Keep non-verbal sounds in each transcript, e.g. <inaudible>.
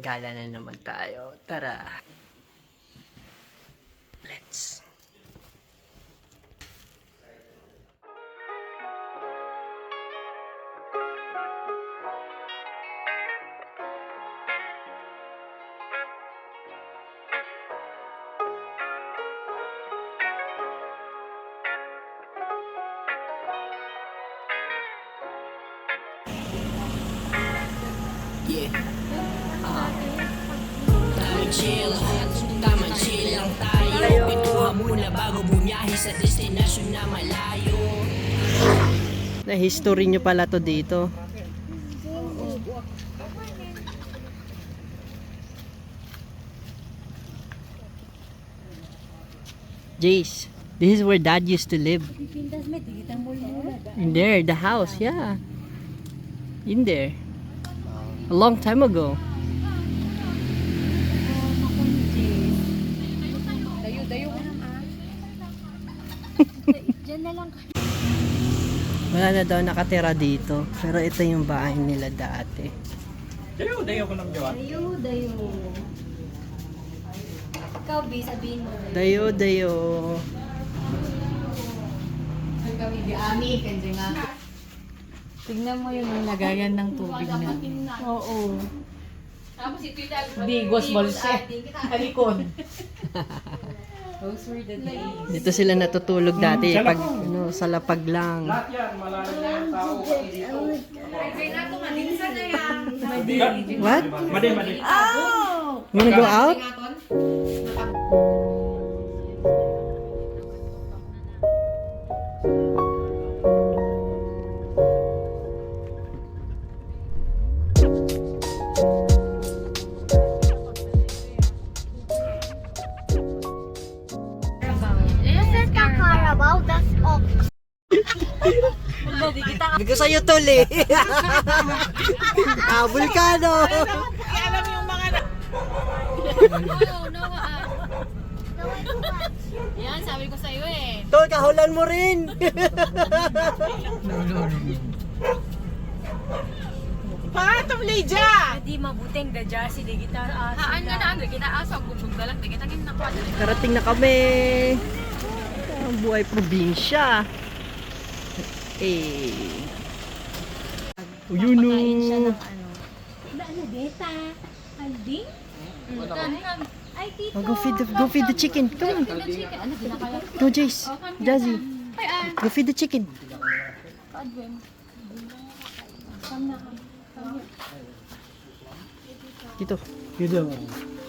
Gala na naman tayo. Tara. Sa destinasyon na malayo Na history nyo pala to dito. Jace, this is where dad used to live. In there, the house, yeah. In there. A long time ago. Wala na daw nakatira dito. Pero ito yung bahay nila dati. Dayo, dayo ko lang jawa. Dayo, dayo. Ikaw, B, sabihin mo. Dayo, dayo. Tignan mo yun, yung lagayan ng tubig na. Oo. Bigos balse. Alikon. Those were the days. Dito sila natutulog dati pag ano, sa lapag lang. Lahat yan, malalim na yung tao kasi dito. What? Madi, madi. You wanna go out? Bigo sa'yo tol eh. <laughs> ah, vulkano. Yan, sabi ko sa'yo eh. Tol, kahulan mo rin. Di mabuting da jasi di kita Haan nga na kita asa kung dalang kita gin na kwada. Karating na kami. Ang buhay probinsya. Eh. Oh, yun o. ano. Na ano, beta? Alding? Ay, tito. Oh, go feed the go feed the chicken. Come on. Ano? Go Jace. Jazzy. Go feed the chicken. Dito. Dito. Kain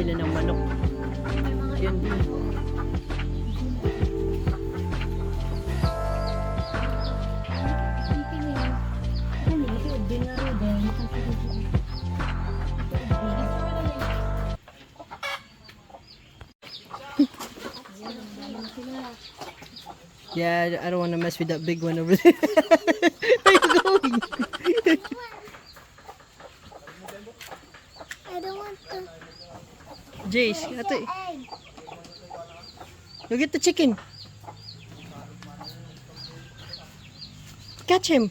sila ng manok. Din. Yeah, I don't want to mess with that big one over there. <laughs> Where you going? I don't want to. Jace, ate. Go get the chicken. Catch him.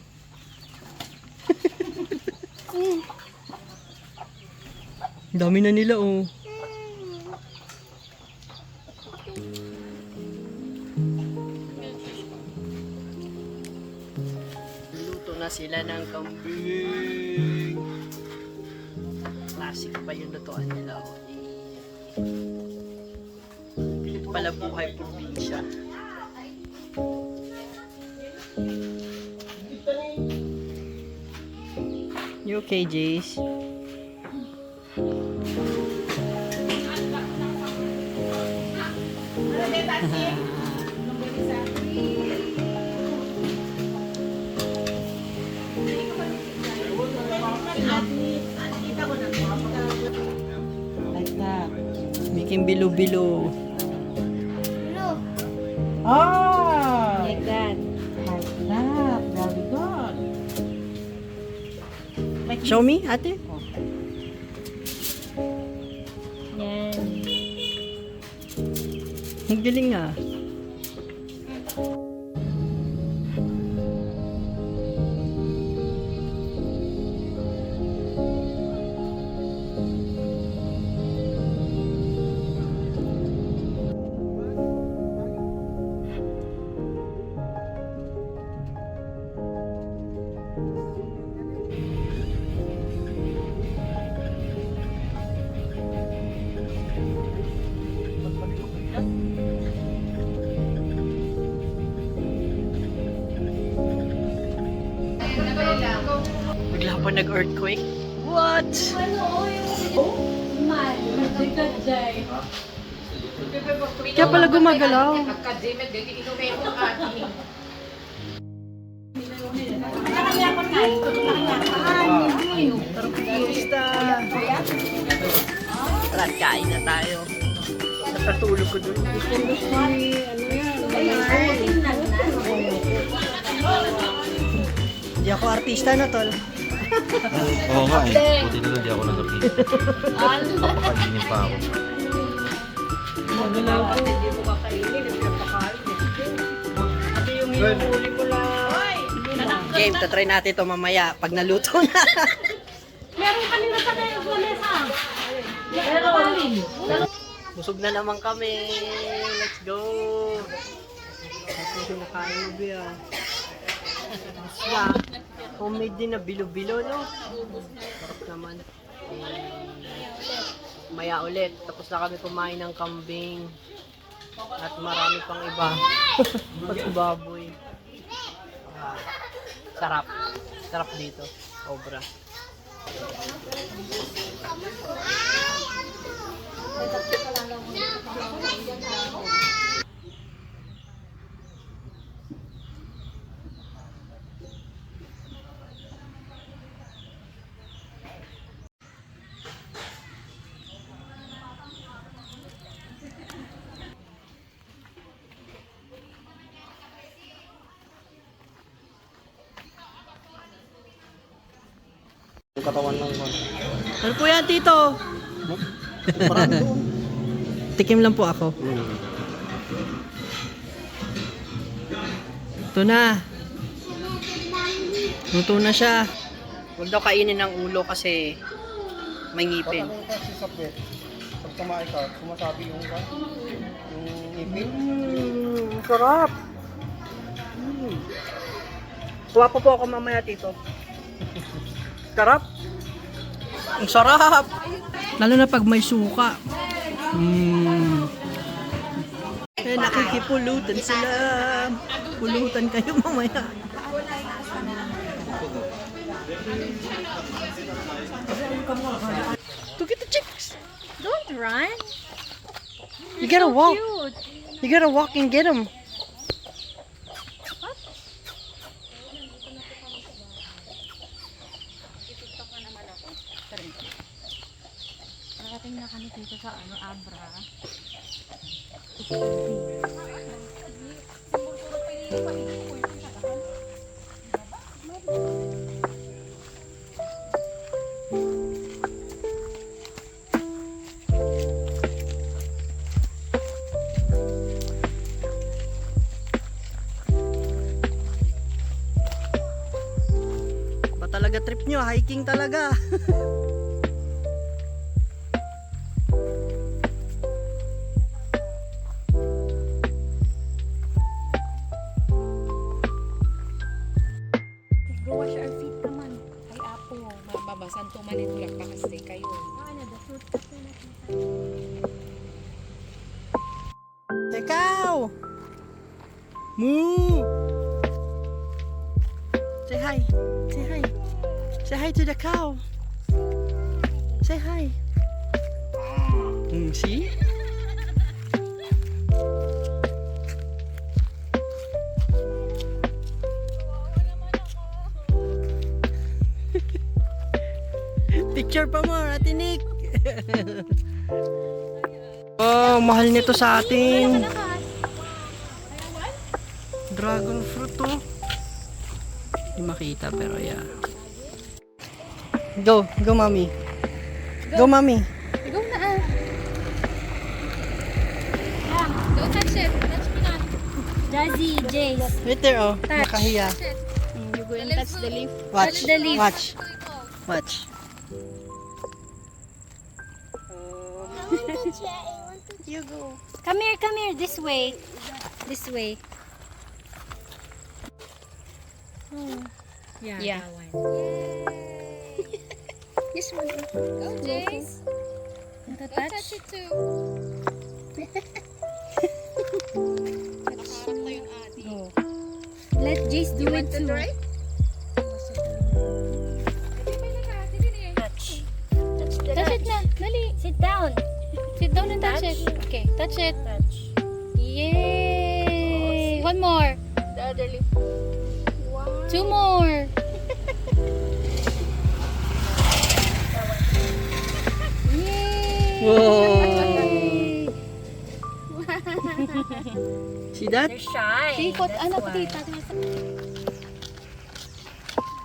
<laughs> Dami na nila oh. Luto na sila ng kambing. Pala buhay probinsya. You okay, Jace? Like that. Making bilo-bilo. Oh! Like that. Like that. Very good. Like Show me, ate. Oh. Yan. Ang galing ah. Pa nag-earthquake. What? Kaya pala gumagalaw. Tara, kain na tayo. Nakatulog ko dun. Hindi ako artista na, tol. Oo nga eh. Buti na lang di ako nagabi. Papakainin pa ako. Game, tatry natin ito mamaya pag naluto na. Busog na naman kami. Let's go. Ito kinakain mo, Bia. Basta, homemade din na bilo-bilo, no? Sarap naman. Eh, maya ulit. Tapos na kami kumain ng kambing. At marami pang iba. <laughs> Pati baboy. Ah, sarap. Sarap dito. Obra. Yung katawan lang ko. Ano po yan, Tito? <laughs> Tikim lang po ako. Ito na. Luto na siya. Huwag daw kainin ng ulo kasi may ngipin. Ano kasi sa pet? Pag kumain ka, sumasabi yung ka? Yung ipin? Mmm, sarap. Mm. Kuha pa po ako mamaya, Tito. Sarap. Ang sarap. Lalo na pag may suka. Mm. Eh, nakikipulutan sila. Pulutan kayo mamaya. Look at the chicks. Don't run. You gotta walk. Cute. You gotta walk and get them. Nakating na kami dito sa ano, Abra. Ba talaga trip nyo? Hiking talaga. <laughs> to the cow. Say hi. Mm, see? <laughs> Picture pa mo, Ate Nick. <laughs> oh, mahal nito sa atin. Dragon fruit to. Hindi makita pero yeah. Go, go mommy. Go mommy. Go na ah. Yeah, go touch it. Touch me not. Jazzy, Jace. Right there, oh. Nakahiya. You go and touch the leaf. Watch. Touch the leaf. Watch. Watch. You go. Come here, come here. This way. This way. Yeah. Yeah. that one. This one. Go, Jace. Go touch. it too. Go. Let Jace do it too. Touch. Touch it na. Dali. Sit down. Sit down and touch, it. Okay, touch it. Touch. Yay! One more. The other lip. Two more. Whoa. See that? They're shy. Sikot, ano ko dito?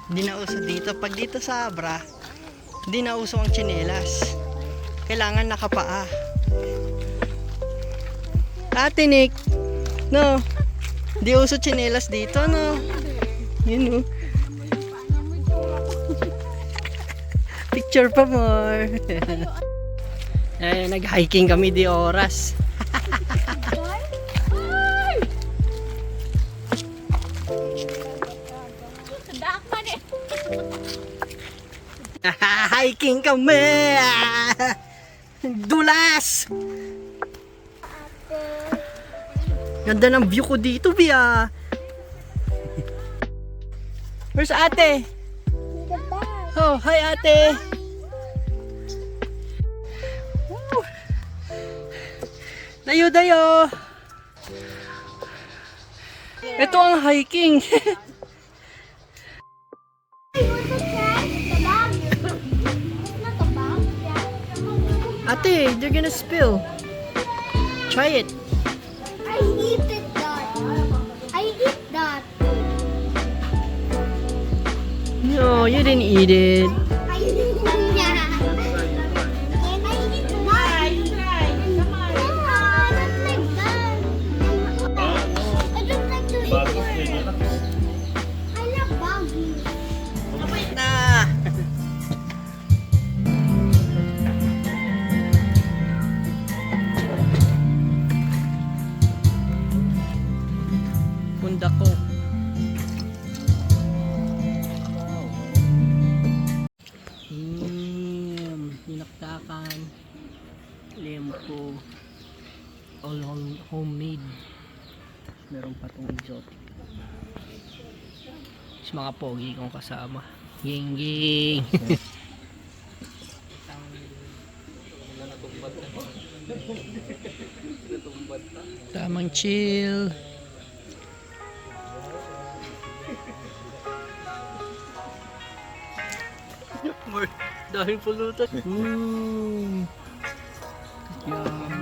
Hindi na uso dito. Pag dito sa Abra, hindi na uso ang tsinelas. Kailangan nakapaa. Ate Nick, no, hindi uso tsinelas dito, no. Yun, no. Picture pa more. <laughs> eh, nag-hiking kami di oras. hiking kami! Dulas! Ganda ng view ko dito, Bia. Where's ate? Oh, hi ate. Dayo, dayo. Ito ang hiking. <laughs> ate, they're gonna spill. Try it. I eat it that. I eat that. No, you didn't eat it. Mga pogi kong kasama. Ging ging. <laughs> Tamang chill. More dahil pulutan. Mm. Yum.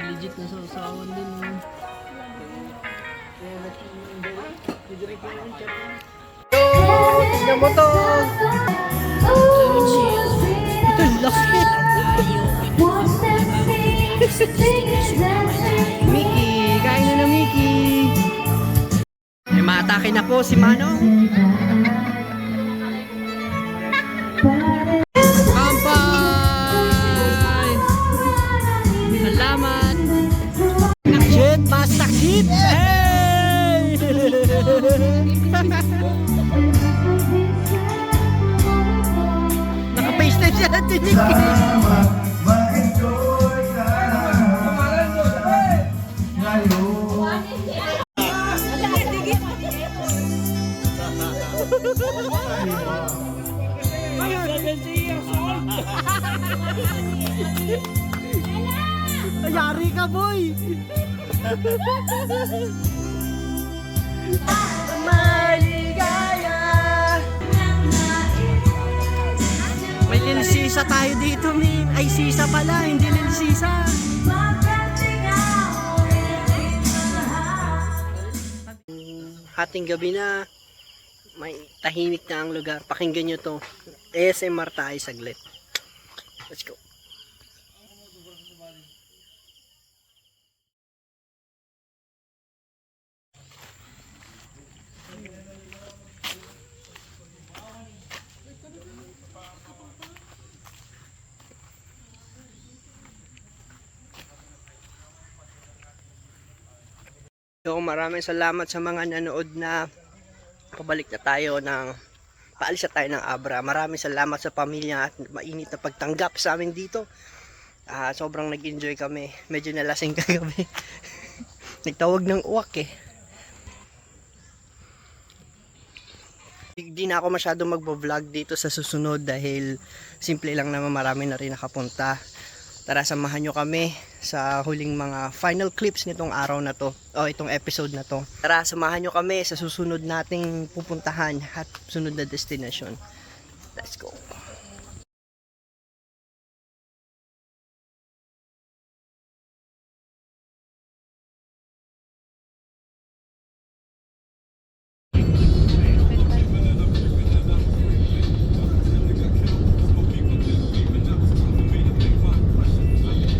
Legit na sausawan din. oh. Tignan mo to! Ito, laki! Mickey! Kain na na, Mickey! May maatake na po si Manong. Naka-FaceTime siya natin, Mickey! Ayari ka, boy! <laughs> May linsisa tayo dito, Min. Ay, sisa pala, hindi linsisa. Hating gabi na, may tahimik na ang lugar. Pakinggan nyo to. ASMR tayo saglit. Let's go. So maraming salamat sa mga nanood na pabalik na tayo ng paalis na tayo ng Abra. Maraming salamat sa pamilya at mainit na pagtanggap sa amin dito. Ah, sobrang nag-enjoy kami. Medyo nalasing kagabi. <laughs> Nagtawag ng uwak eh. Hindi na ako masyado magbo-vlog dito sa susunod dahil simple lang naman marami na rin nakapunta. Tara samahan nyo kami sa huling mga final clips nitong araw na to o itong episode na to. Tara samahan nyo kami sa susunod nating pupuntahan at sunod na destination. Let's go.